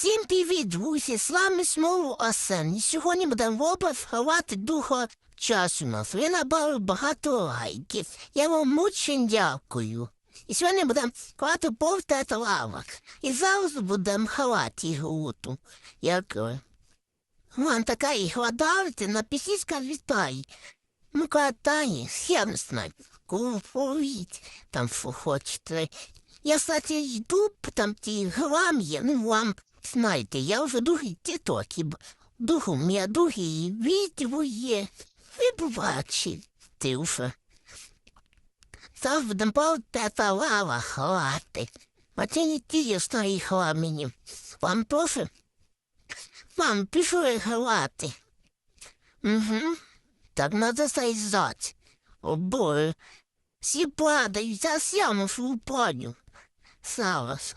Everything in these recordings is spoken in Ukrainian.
Всім привіт, друзі! З вами знову Асен. І сьогодні будемо ховати духу часу нас. Ви набрали багато лайків. Я вам очень дякую. І сьогодні будемо ховати повтет лавок. І зараз будемо ховати ігруту. Як е, вам така ігра давите, напишіть, скажіть. Ну, катає, не знаю. Купують, там що хочете. Я, кстати, йду, там ті грам є, ну вам знаєте, я вже другий тітоки, духу мене другий відео є. Ви побачите вже. Зараз будемо повтета лава хвати. А це не тісно і мені. Вам теж? Вам пішли хвати. Угу. Так надо сказать. О, боже. Всі падають, а я мушу упадю. Зараз.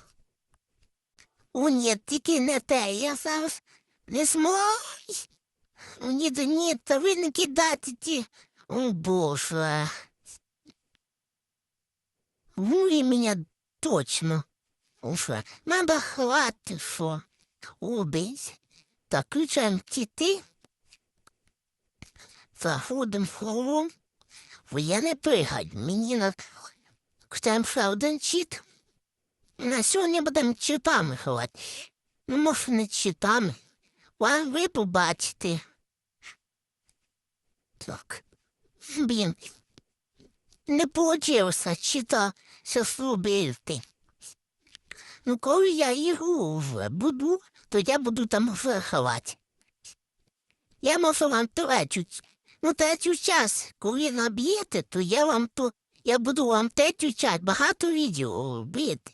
О, ні, тільки не те, я зараз не. О, ні, да ні, та ви не кидайте ті. О, боже. Ви мене точно. Уша, надо хвати, що. Убить. Так, включаємо кіти. Заходимо в я не пригай, мені на Включаємо ще один чіт. На сьогодні будемо читами ховати. Ну, може, не читами. Вам ви побачите. Так. Блін. Не получилося чита сестру бити. Ну, коли я ігру вже буду, то я буду там вже ховати. Я можу вам третю, ну третю час, коли наб'єте, то я вам то, я буду вам третю час багато відео робити.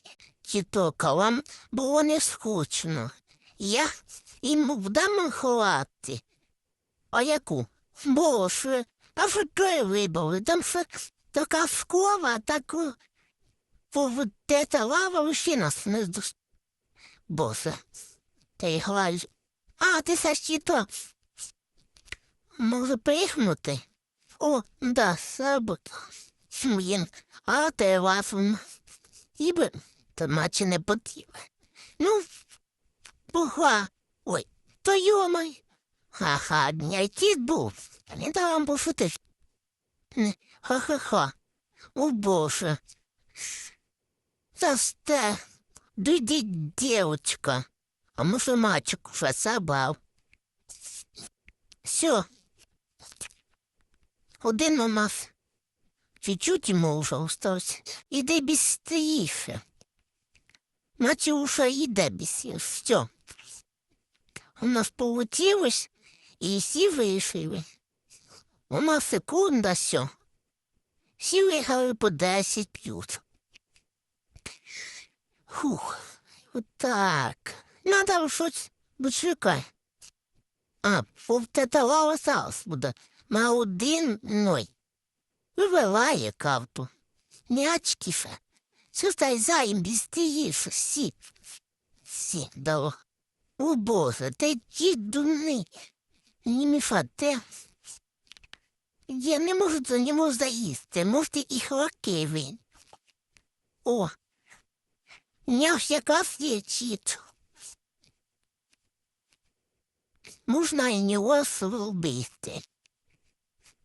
Вам було не скучно. Я їм вдам ховати. А яку? Боже, а що то вибрали? Там що така школа, таку поведете лава вообще нас не здос. Боже, ти граєш. А, ти все ще то. Може пригнути? О, да, сабот. Блін, а те вас іби, то наче не потрібно. Ну, пуха. Ой, то йомай. Ха-ха, дняйті був. Не там пошути. Ха-ха-ха. О, Боже. Засте, дойди, девочка. А може мальчик уже собрав. Все. Один нас чуть-чуть йому вже осталось. Іде бістріше. Уже йде бістріше. Все. У нас получилось, і всі вирішили. У нас секунда все. Всі виграли по 10 п'ють. Фух, отак. Надо щось почекай. А, повтетала осталось буде. На один ной. Вивелає кавту. Нячкіше. Сюстай заєм бістіїше, сі. Сі, дало. О, Боже, ти дідуни. Не мішате. Я не можу за нього заїсти, можете і хлаки він. О, нявсь якраз є чіт. Можна і нього зробити.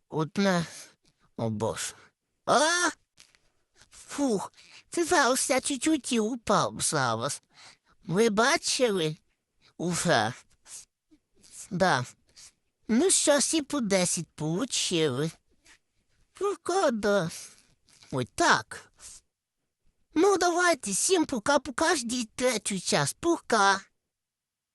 Одна, о боже. А! Фух, це зараз я чуть-чуть і упав зараз. Ви бачили? Уже. Да. Ну, щось і по десять получили. Прокода. Ой, так. Ну, давайте, всім пока, пока, ждіть третю час. Пока.